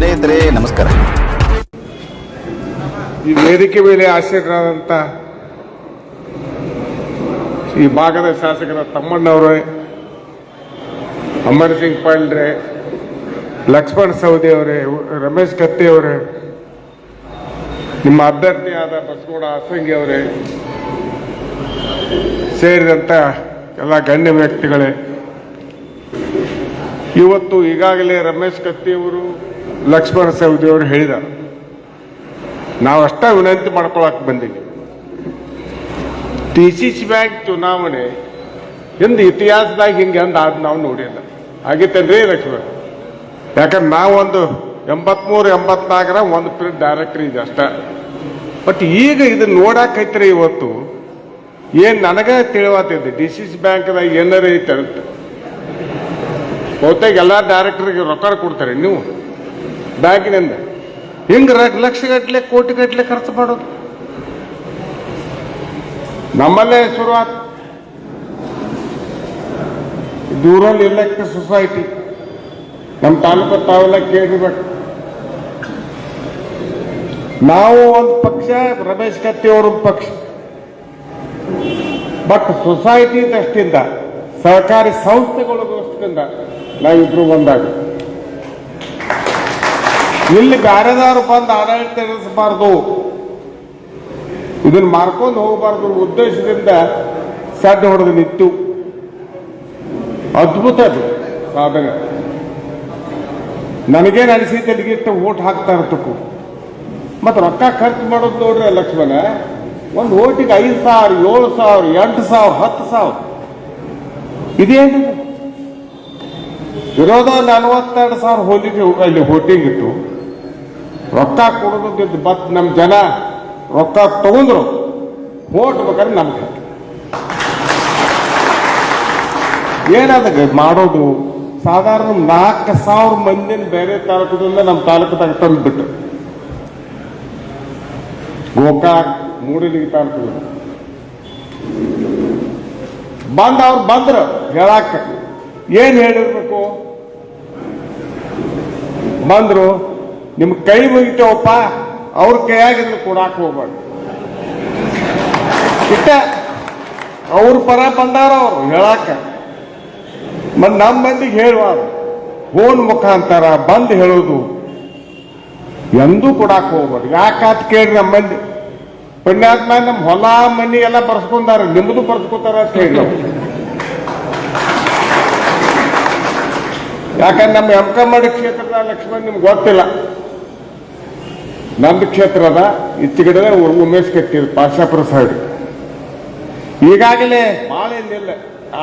ಸ್ನೇಹಿತರೆ, ನಮಸ್ಕಾರ. ಈ ವೇದಿಕೆ ಮೇಲೆ ಆಸೀನರಾದಂಥ ಈ ಭಾಗದ ಶಾಸಕರ ತಮ್ಮಣ್ಣವ್ರೆ, ಅಮರ್ ಸಿಂಗ್ ಪಾಂಡ್ರೆ, ಲಕ್ಷ್ಮಣ್ ಸವದಿ ಅವರೇ, ರಮೇಶ್ ಕತ್ತಿ ಅವರೇ, ನಿಮ್ಮ ಅಭ್ಯರ್ಥಿಯಾದ ಬಸಗೌಡ ಅಸಂಗಿ ಅವರೇ, ಸೇರಿದಂತ ಎಲ್ಲ ಗಣ್ಯ ವ್ಯಕ್ತಿಗಳೇ ಇವತ್ತು ಈಗಾಗಲೇ ರಮೇಶ್ ಕತ್ತಿಯವರು ಲಕ್ಷ್ಮಣ ಸವದಿಯವರು ನಾವು ಅಷ್ಟ ವಿನಂತಿ ಮಾಡ್ಕೊಳಕ್ ಬಂದೀವಿ ಟಿ ಸಿ ಸಿ ಬ್ಯಾಂಕ್ ಚುನಾವಣೆ ಎಂದು ಇತಿಹಾಸದಾಗ ಹಿಂಗೆ ಅಂದ ಆದ್ ನಾವು ನೋಡಿಲ್ಲ. ಆಗಿತ್ತೇನ್ರಿ ಲಕ್ಷ್ಮಣ? ಯಾಕಂದ್ರೆ ನಾವೊಂದು ಎಂಬತ್ಮೂರು, ಎಂಬತ್ನಾಲ್ಕರ ಒಂದು ಪ್ರಿಂಟ್ ಡೈರೆಕ್ಟ್ರಿ ಇದೆ ಅಷ್ಟ. ಬಟ್ ಈಗ ಇದನ್ನ ನೋಡಾಕೈತ್ರಿ ಇವತ್ತು. ಏನ್ ನನಗೆ ತಿಳಿವಾತೈತಿ ಡಿ ಸಿ ಸಿ ಬ್ಯಾಂಕ್ದಾಗ ಏನಾರ ಐತೆ ಅಂತ. ಬಹುತೇಕ ಎಲ್ಲ ಡೈರೆಕ್ಟರ್ಗೆ ರೊಕ್ಕ ಕೊಡ್ತಾರೆ ನೀವು. ಬ್ಯಾಂಕಿನಿಂದ ಹಿಂಗೆ ಲಕ್ಷ ಗಟ್ಟಲೆ ಕೋಟಿ ಗಟ್ಟಲೆ ಖರ್ಚು ಮಾಡೋದು. ನಮ್ಮಲ್ಲೇ ಶುರುವಾತ್ ದೂರಲ್ಲಿ ಇಲ್ಲಕ್ಕೆ ಸೊಸೈಟಿ ನಮ್ಮ ತಾಲೂಕು ತಾವೆಲ್ಲ ಕೇಳಿರ್ಬೇಕು. ನಾವು ಒಂದು ಪಕ್ಷ, ರಮೇಶ್ ಕತ್ತಿ ಅವ್ರ ಪಕ್ಷ. ಬಟ್ ಸೊಸೈಟಿ ದೃಷ್ಟಿಯಿಂದ, ಸರ್ಕಾರಿ ಸಂಸ್ಥೆಗಳ ದೃಷ್ಟಿಯಿಂದ ನಾವಿಬ್ರು ಬಂದಾಗ ಇಲ್ಲಿ ಬ್ಯಾರೆದಾರು ಬಂದು ಆಡಳಿತ ನಡೆಸಬಾರ್ದು. ಇದನ್ನ ಮಾರ್ಕೊಂಡು ಹೋಗಬಾರ್ದು ಉದ್ದೇಶದಿಂದ ಸಡ್ಡು ಹೊಡೆದು ನಿಂತು. ಅದ್ಭುತ ಅದು ಸಾಧನೆ. ನನಗೇನು ಅನಿಸಿದ್ದೆ ಇಲ್ಲಿಗಿಟ್ಟು ಓಟ್ ಹಾಕ್ತಾ ಇರ್ತಕ್ಕೂ ಮತ್ತು ರೊಕ್ಕ ಖರ್ಚು ಮಾಡೋದು ನೋಡ್ರಿ ಲಕ್ಷ್ಮಣ, ಒಂದು ಓಟಿಗೆ ಐದು ಸಾವಿರ, ಏಳು ಸಾವಿರ, ಎಂಟು ಸಾವಿರ, ಹತ್ತು ಸಾವಿರ. ಇದೇನು ವಿರೋಧ ನಲ್ವತ್ತೆರಡು ಸಾವಿರ ಹೋಲಿಗೆ ಅಲ್ಲಿ ಹೋಟಿಂಗ್ ಇತ್ತು. ರೊಕ್ಕ ಕೊಡೋದಿದ್ದು ಬತ್ ನಮ್ಮ ಜನ ರೊಕ್ಕ ತಗೊಂಡ್ರು ಓಟ್ ಬೇಕಾದ್ರೆ ನಮ್ಗೆ. ಏನದ ಮಾಡೋದು? ಸಾಧಾರಣ ನಾಲ್ಕು ಸಾವಿರ ಮಂದಿನ ಬೇರೆ ತಾಲೂಕದಿಂದ ನಮ್ಮ ತಾಲೂಕದಾಗ ತಂದ್ಬಿಟ್ಟು ಗೋಕಾಕ್, ಮೂಡಿಲಿಗೆ ತಾಲೂಕು ಬಂದ ಅವ್ರು ಬಂದ್ರು, ಹೇಳಾಕ. ಏನ್ ಹೇಳಿರ್ಬೇಕು ಬಂದ್ರು ನಿಮ್ಮ ಕೈ ಮುಗಿತೇವಪ್ಪ, ಅವ್ರ ಕೈಯಾಗಿದ್ರು ಕೊಡಾಕ ಹೋಗ್ಬಾರ್ದು ಇಟ್ಟ, ಅವ್ರ ಪರ ಬಂದಾರ ಅವರು ಹೇಳಾಕ. ಮತ್ ನಮ್ಮ ಮಂದಿಗೆ ಹೇಳುವಾರ ಫೋನ್ ಮುಖಾಂತರ ಬಂದು ಹೇಳೋದು, ಎಂದೂ ಕೊಡಾಕ ಹೋಗ್ಬಾರ್ದು ಯಾಕಾತ್ ಕೇಳಿ ನಮ್ಮ ಮಂದಿ? ಪುಣ್ಯಾತ್ಮ ನಮ್ಮ ಹೊಲ ಮನಿ ಎಲ್ಲ ಬರ್ಸ್ಕೊಂಡಾರ ನಿಮ್ಮದು ಬರ್ಸ್ಕೊತಾರ ಅಂತ ಹೇಳಿ ಯಾಕಂದ್ರೆ ನಮ್ಮ ಎಮ್ಕಮ್ಮಡಿ ಕ್ಷೇತ್ರದ ಲಕ್ಷ್ಮಣ್ ನಿಮ್ಗೆ ಗೊತ್ತಿಲ್ಲ. ನಂದು ಕ್ಷೇತ್ರದ ಇತ್ತಿಗಡೆ ಉಮೇಶ್ ಕಟ್ಟಿದ್ರು ಪಾಶಾಪುರ ಸೈಡ್ ಈಗಾಗಲೇ ಭಾಳ ಏನಿಲ್ಲ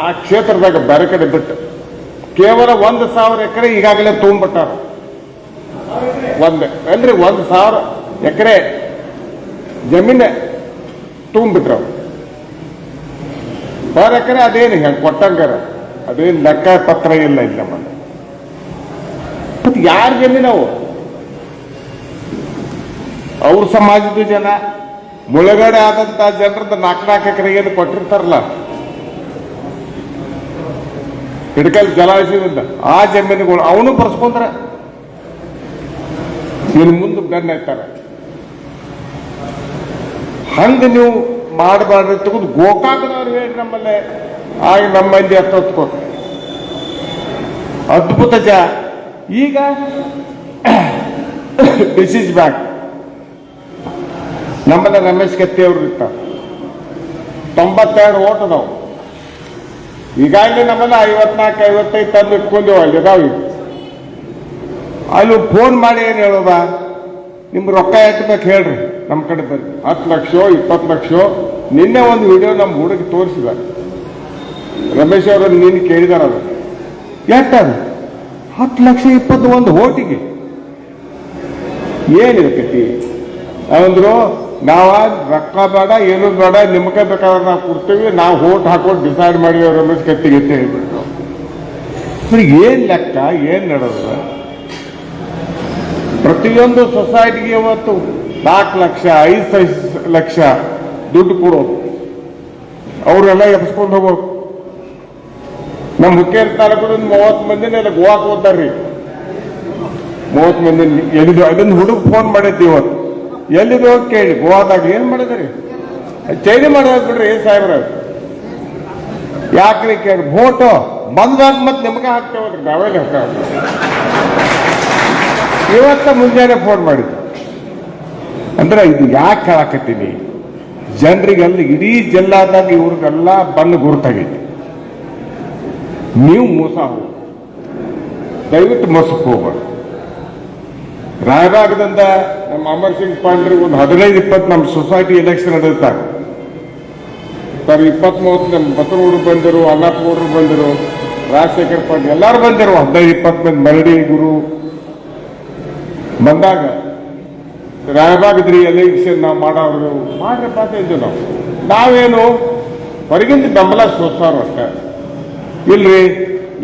ಆ ಕ್ಷೇತ್ರದಾಗ ಬೇರೆ ಕಡೆ ಬಿಟ್ಟು. ಕೇವಲ ಒಂದು ಸಾವಿರ ಎಕರೆ ಈಗಾಗಲೇ ತೊಗೊಂಡ್ಬಿಟ್ಟಾರ ಒಂದು. ಅಂದ್ರೆ ಒಂದು ಸಾವಿರ ಎಕರೆ ಜಮೀನ ತುಂಬಿಟ್ರ ಪರ್ ಎಕರೆ ಅದೇನು ಹೆಂಗೆ ಕೊಟ್ಟಂಗಾರ. ಅದೇನು ಲೆಕ್ಕ ಪತ್ರ ಇಲ್ಲ ಇಲ್ಲ ನಮ್ಮಲ್ಲಿ. ಮತ್ತೆ ಯಾರ ಜಮೀನು ಅವು? ಅವ್ರ ಸಮಾಜದ ಜನ ಮುಳುಗಡೆ ಆದಂತ ಜನರದ ನಾಲ್ಕು ನಾಲ್ಕು ಎಕರೆ ಏನು ಕೊಟ್ಟಿರ್ತಾರಲ್ಲ? ಹಿಡ್ಕಲ್ ಜಲಾಶಯದಿಂದ ಆ ಜಮೀನುಗಳು ಅವನು ಬರ್ಸ್ಕೊಂಡ್ರೆ. ಇನ್ನು ಮುಂದೆ ಬೆನ್ನ ಇರ್ತಾರೆ ಹಂಗ ನೀವು ಮಾಡಬಾರ್ದು ತಗೊಂಡು ಗೋಕಾಕದವ್ರು ಹೇಳಿ ನಮ್ಮಲ್ಲೇ ಆಗ ನಮ್ಮಲ್ಲಿ ಹತ್ತೊತ್ಕೋ ಅದ್ಭುತ ಜ ಈಗ ಇಸ್ ಬ್ಯಾಂಕ್ ನಮ್ಮನ್ನ ರಮೇಶ್ ಕತ್ತಿ ಅವರು ಇರ್ತಾರೆ. ತೊಂಬತ್ತೆರಡು ಓಟ್ ಅದಾವು. ಈಗಾಗಲೇ ನಮ್ಮನ್ನ ಐವತ್ನಾಲ್ಕು, ಐವತ್ತೈದು ತಂದು ಇಟ್ಕೊಂಡೇವು ಅಲ್ಲಿ ಈಗ. ಅಲ್ಲಿ ಫೋನ್ ಮಾಡಿ ಏನು ಹೇಳೋದ? ನಿಮ್ಗೆ ರೊಕ್ಕ ಎತ್ತಬೇಕು ಹೇಳ್ರಿ ನಮ್ಮ ಕಡೆ ಬರ್ರಿ ಹತ್ತು ಲಕ್ಷ, ಇಪ್ಪತ್ತು ಲಕ್ಷ, ನಿನ್ನೆ ಒಂದು ವಿಡಿಯೋ ನಮ್ಮ ಹುಡುಗ ತೋರಿಸಿದ ರಮೇಶ್ ಅವರು ನೀನು ಕೇಳಿದಾರ ಅದು. ಹತ್ತು ಲಕ್ಷ ಇಪ್ಪತ್ತು ಒಂದು ಓಟಿಗೆ. ಕಟ್ಟಿ? ಅಂದ್ರು, ನಾವ ರೊಕ್ಕ ಬೇಡ, ಏನು ಬೇಡ, ನಿಮಗೆ ಬೇಕಾದ್ರೆ ನಾವು ಕೊಡ್ತೀವಿ, ನಾವು ಓಟ್ ಹಾಕೊಂಡು ಡಿಸೈಡ್ ಮಾಡಿ ರಮೇಶ್ ಕತ್ತಿಗೆ ಅಂತ ಹೇಳ್ಬಿಟ್ಟು ಏನು ಏನ್ ಲೆಕ್ಕ, ಏನ್ ನಡೆದ? ಪ್ರತಿಯೊಂದು ಸೊಸೈಟಿಗೆ ಇವತ್ತು ನಾಲ್ಕು ಲಕ್ಷ, ಐದು ಲಕ್ಷ ದುಡ್ಡು ಕೊಡೋದು. ಅವರೆಲ್ಲ ಎಬ್ಸ್ಕೊಂಡು ಹೋಗ್ಬೇಕು ನಮ್ಮ ಹುಕ್ಕೇರಿ ತಾಲೂಕು ಮೂವತ್ತು ಮಂದಿನ ಗೋವಾಕ್ ಓದ್ತಾರ್ರಿ ಮೂವತ್ತು ಮಂದಿ ಎಲ್ಲಿದ್ದು ಅದನ್ನ ಹುಡುಗ ಫೋನ್ ಮಾಡಿದ್ದೆ ಇವತ್ತು. ಎಲ್ಲಿದ್ದು ಕೇಳಿ, ಗೋವಾದಾಗ ಏನ್ ಮಾಡಿದ್ರಿ? ಚೈನಿ ಮಾಡೋದು ಬಿಡ್ರಿ ಸಾಹೇಬ್ರ. ಯಾಕ್ರಿ ಕೇಳಿ ಭೋಟು ಬಂದಾಗ ಮತ್ತೆ ನಿಮ್ಗೆ ಹಾಕ್ತೇವಲ್ರಿ ನಾವೇ ಹಾಕ್ತಾವ ಇವತ್ತ ಮುಂಜಾನೆ ಫೋನ್ ಮಾಡಿದ್ದು. ಅಂದ್ರೆ ಇದು ಯಾಕೆ ಹೇಳಕತ್ತೀನಿ? ಜನರಿಗೆಲ್ಲ ಇಡೀ ಜಿಲ್ಲಾದಾಗ ಇವ್ರಿಗೆಲ್ಲ ಬಂದು ಗುರುತಾಗೈತಿ. ನೀವು ಮೋಸ ಹೋಗಿ ದಯವಿಟ್ಟು ಮೋಸಕ್ಕೆ ಹೋಗ್ಬಾರ್ದು ರಾಯಬಾಗದಿಂದ ನಮ್ಮ ಅಮರ್ ಸಿಂಗ್ ಪಾಂಡ್ರಿ ಒಂದು ಹದಿನೈದು ಇಪ್ಪತ್ತು ನಮ್ಮ ಸೊಸೈಟಿ ಎಲೆಕ್ಷನ್ ನಡೆಯುತ್ತಾರೆ ಸರ್ ಇಪ್ಪತ್ತ್ ಮೂವತ್ತು ನಮ್ಮ ಬಸವಗೌಡರು ಬಂದರು ಅಲ್ಲಾಪುರರು ಬಂದರು, ರಾಜಶೇಖರ್ ಪಾಂಡ್ರಿ ಎಲ್ಲರೂ ಬಂದರು. ಹದಿನೈದು ಇಪ್ಪತ್ತು ಮಂದಿ ಮರಡಿ ಗುರು ಬಂದಾಗ ರಾಯಬಾಗದ್ರಿ ಎಲೆಕ್ಷನ್ ನಾವು ಮಾಡೋರು ಮಾಡ್ರಪ್ಪ ಅಂತ ಇದ್ದು ನಾವು. ನಾವೇನು ಹೊರಗಿಂದ ಬೆಂಬಲ ಸೋಸಾರು ಅಷ್ಟೇ. ಇಲ್ರಿ,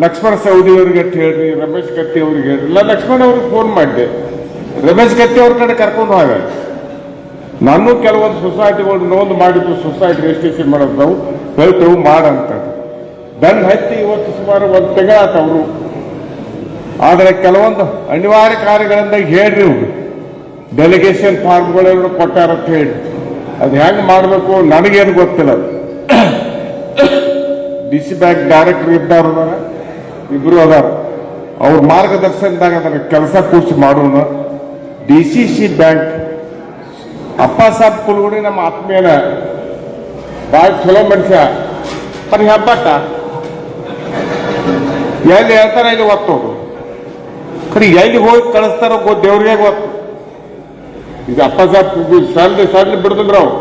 ಲಕ್ಷ್ಮಣ ಸೌದಿ ಅವ್ರಿಗೆ ಅಂತ ಹೇಳ್ರಿ, ರಮೇಶ್ ಕತ್ತಿ ಅವ್ರಿಗೆ ಇಲ್ಲ, ಲಕ್ಷ್ಮಣ ಅವ್ರಿಗೆ ಫೋನ್ ಮಾಡಿದೆ. ರಮೇಶ್ ಕತ್ತಿ ಅವ್ರ ಕಡೆ ಕರ್ಕೊಂಡು ಹೋಗ ನಾನು ಕೆಲವೊಂದು ಸೊಸೈಟಿಗಳು ನೋಂದು ಮಾಡಿದ್ದು ಸೊಸೈಟಿ ರಿಜಿಸ್ಟ್ರೇಷನ್ ಮಾಡೋದು ನಾವು. ಹೇಳ್ತೇವೆ ಮಾಡಂತ ದನ್ ಹತ್ತಿ ಇವತ್ತು ಸುಮಾರು ಒಂದು ತಿಂಗಳಾತ ಅವರು. ಆದರೆ ಕೆಲವೊಂದು ಅನಿವಾರ್ಯ ಕಾರ್ಯಗಳಿಂದ ಹೇಳ್ರಿ ಅವರು ಡೆಲಿಗೇಷನ್ ಫಾರ್ಮ್ಗಳೆಲ್ಲ ಕೊಟ್ಟಾರ ಅಂತ ಹೇಳಿ ಅದು ಹೆಂಗೆ ಮಾಡಬೇಕು, ನನಗೇನು ಗೊತ್ತಿಲ್ಲ. ಡಿ ಸಿ ಬ್ಯಾಂಕ್ ಡೈರೆಕ್ಟರ್ ಇದ್ದವ್ರು ಅದಾರ ಇಬ್ರು ಅದಾರ. ಅವ್ರ ಮಾರ್ಗದರ್ಶನದಾಗ ಅದರ ಕೆಲಸ ಕೂರ್ಸಿ ಮಾಡೋಣ ಡಿ ಸಿ ಸಿ ಬ್ಯಾಂಕ್ ಅಪ್ಪ ಸಾಬ್ ಕುಲ್ಗುಡಿ ನಮ್ಮ ಆತ್ಮೀಯನ ಭಾಳ ಚಲೋ ಮನುಷ್ಯ. ಪರಿ ಹಬ್ಬಟ್ಟ? ಎಲ್ಲಿ ಹೇಳ್ತಾರ ಇಲ್ಲಿ ಒತ್ತೋದು ಖರೀ ಎಲ್ಲಿ ಹೋಗಿ ಕಳಿಸ್ತಾರೋ ಗೋ ದೇವ್ರಿಗೆ ಗೊತ್ತು. ಇದು ಅಪ್ಪ ಸಾಬ್ ಸಣ್ಣ ಸಣ್ಣ ಬಿಡುದಿಲ್ಲ ಅವ್ರು.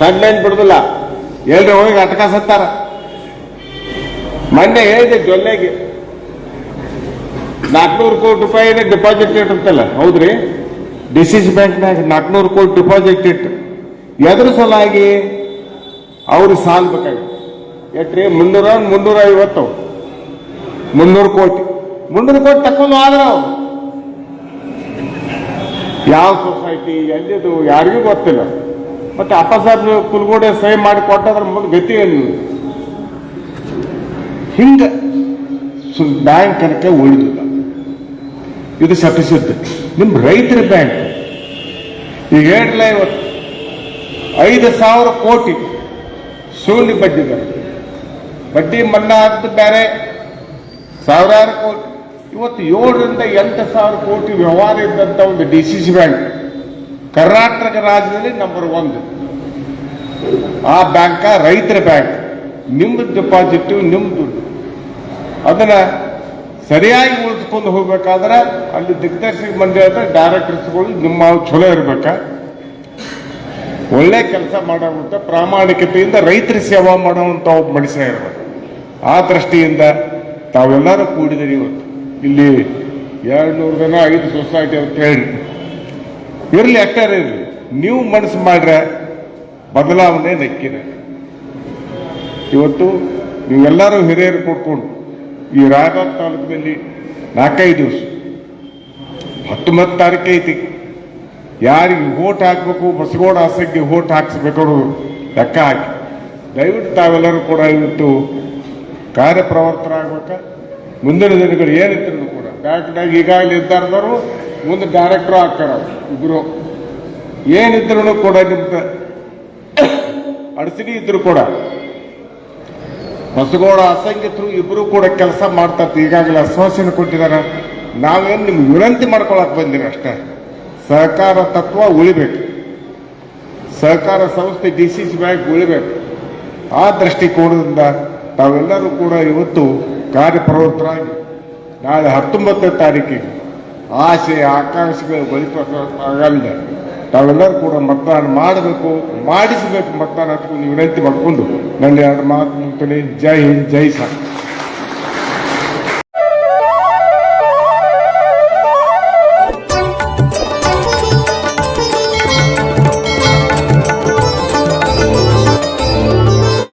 ಸಣ್ಣ ಏನ್ ಬಿಡುದಿಲ್ಲ. ಎಲ್ರಿ ಹೋಗಿ ಅಟ್ಕಾಸತ್ತಾರ ಮೊನ್ನೆ ಹೇಳಿದೆ ಜೊಲ್ಲೆಗೆ. ನಾಲ್ಕುನೂರು ಕೋಟಿ ರೂಪಾಯಿನೇ ಡಿಪಾಸಿಟ್ ಇಟ್ಟಿರ್ತಲ್ಲ ಹೌದ್ರಿ? ಡಿ ಸಿ ಸಿ ಬ್ಯಾಂಕ್ನಾಗ ನಾಲ್ಕುನೂರು ಕೋಟಿ ಡಿಪಾಸಿಟ್ ಇಟ್ಟು ಎದ್ರ ಸಲಾಗಿ ಅವ್ರು ಸಾಲ ಬೇಕಾಗಿ ಎಟ್ರಿ? ಮುನ್ನೂರ ಮುನ್ನೂರ ಐವತ್ತು. ಮುನ್ನೂರು ಕೋಟಿ. ಮುನ್ನೂರು ಕೋಟಿ ತಕ್ಕೊಂಡು ಆದ್ರ ಯಾವ ಸೊಸೈಟಿ, ಎಲ್ಲಿದು, ಯಾರಿಗೂ ಗೊತ್ತಿಲ್ಲ. ಮತ್ತೆ ಅಪ್ಪ ಕುಲ್ಗೋಡೆ ಸಹಿ ಮಾಡಿ ಕೊಟ್ಟದ್ರ ಮುಂದೆ ಗತಿ ಏನು? ಹಿಂಗ ಬ್ಯಾಂಕ್ ಕನಕ ಉಳಿದಿಲ್ಲ. ಇದು ಶಪಿಸುತ್ತೆ ನಿಮ್ ರೈತರ ಬ್ಯಾಂಕ್. ಈಗ ಹೇಳ್ಲ ಇವತ್ತು ಐದು ಸಾವಿರ ಕೋಟಿ ಶೂನ್ಯ ಬಡ್ಡಿ ಬರ ಬಡ್ಡಿ ಮನ್ನಾ ಅಂತ ಬೇರೆ ಸಾವಿರಾರು ಕೋಟಿ. ಇವತ್ತು ಏಳರಿಂದ ಎಂಟು ಸಾವಿರ ಕೋಟಿ ವ್ಯವಹಾರ ಇದ್ದಂಥ ಒಂದು D C C bank. Karnataka ರಾಜ್ಯದಲ್ಲಿ ನಂಬರ್ ಒಂದು. ಆ ಬ್ಯಾಂಕ ರೈತರ ಬ್ಯಾಂಕ್ ನಿಮ್ಮ ಡಿಪಾಸಿಟ್ ನಿಮ್ಮ ದುಡ್ಡು. ಅದನ್ನ ಸರಿಯಾಗಿ ಉಳಿಸ್ಕೊಂಡು ಹೋಗ್ಬೇಕಾದ್ರೆ ಅಲ್ಲಿ ದಿಗ್ದರ್ಶಕ ಆದ್ರೆ ಡೈರೆಕ್ಟರ್ಸ್ಗಳು ನಿಮ್ಮ ಚಲೋ ಇರ್ಬೇಕ. ಒಳ್ಳೆ ಕೆಲಸ ಮಾಡುವಂತ ಪ್ರಾಮಾಣಿಕತೆಯಿಂದ ರೈತರ ಸೇವಾ ಮಾಡುವಂತ ಒಬ್ಬ ಮನುಷ್ಯ ಇರಬೇಕು. ಆ ದೃಷ್ಟಿಯಿಂದ ತಾವೆಲ್ಲರೂ ಕೂಡಿದಿರಿ ಇವತ್ತು. ಇಲ್ಲಿ ಎರಡು ನೂರು ಜನ ಐದು ಸೊಸೈಟಿ ಅಂತ ಹೇಳಿ. ಇರ್ಲಿ ಅಕ್ಕಾರ ಇರಲಿ, ನೀವು ಮನಸ್ಸು ಮಾಡ್ರೆ ಬದಲಾವಣೆ ನಕ್ಕಿರ ಇವತ್ತು ನೀವೆಲ್ಲರೂ ಹಿರಿಯರು ಕೊಡ್ಕೊಂಡು ಈ ರಾಯಬಾಗ್ ತಾಲೂಕಿನಲ್ಲಿ ನಾಲ್ಕೈದು ದಿವಸ ಹತ್ತೊಂಬತ್ತು ತಾರೀಕು ಐತಿ. ಯಾರಿಗೆ ಓಟ್ ಹಾಕಬೇಕು ಬಸಗೋಡ ಆಸಕ್ತಿ ಓಟ್ ಹಾಕಿಸ್ಬೇಕು ಲೆಕ್ಕ ಹಾಕಿ. ದಯವಿಟ್ಟು ತಾವೆಲ್ಲರೂ ಕೂಡ ಇವತ್ತು ಕಾರ್ಯಪ್ರವರ್ತರಾಗ್ಬೇಕ? ಮುಂದಿನ ದಿನಗಳು ಏನಿದ್ರು ಕೂಡ. ಬ್ಯಾಂಕ್ನಾಗ ಈಗಾಗಲೇ ಇದ್ದಾರದವರು ಮುಂದೆ ಡೈರೆಕ್ಟರ್ ಆಗ್ತಾರ ಇಬ್ರು. ಏನಿದ್ರು ಕೂಡ ನಿಮ್ದು ಅಡಚಣೆ ಇದ್ರು ಕೂಡ. ಹೊಸಗೋಡ ಅಸಂಖ್ಯತರು ಇಬ್ಬರು ಕೂಡ ಕೆಲಸ ಮಾಡ್ತಾರೆ ಈಗಾಗಲೇ ಆಶ್ವಾಸನೆ ಕೊಟ್ಟಿದ್ದಾರೆ ನಾವೇನು ನಿಮ್ಗೆ ವಿನಂತಿ ಮಾಡ್ಕೊಳಕ್ ಬಂದಿರಿ ಅಷ್ಟೇ. ಸಹಕಾರ ತತ್ವ ಉಳಿಬೇಕು. ಸಹಕಾರ ಸಂಸ್ಥೆ ಡಿ ಸಿ ಸಿ ಬ್ಯಾಂಕ್ ಉಳಿಬೇಕು. ಆ ದೃಷ್ಟಿಕೋನದಿಂದ ತಾವೆಲ್ಲರೂ ಕೂಡ ಇವತ್ತು ಕಾರ್ಯಪ್ರವೃತ್ತರಾಗಿ ನಾಳೆ ಹತ್ತೊಂಬತ್ತನೇ ತಾರೀಕಿಗೆ ಆಸೆ, ಆಕಾಂಕ್ಷೆಗಳು ಆಗಲ್ಲ ತಾವೆಲ್ಲರೂ ಕೂಡ ಮತದಾನ ಮಾಡಬೇಕು, ಮಾಡಿಸಬೇಕು ಮತದಾನ ವಿನಂತಿ ಮಾಡಿಕೊಂಡು ನನ್ನ ಎರಡು ಮಾತು ಜೈ ಹಿಂದ್, ಜೈ ಸಾಕು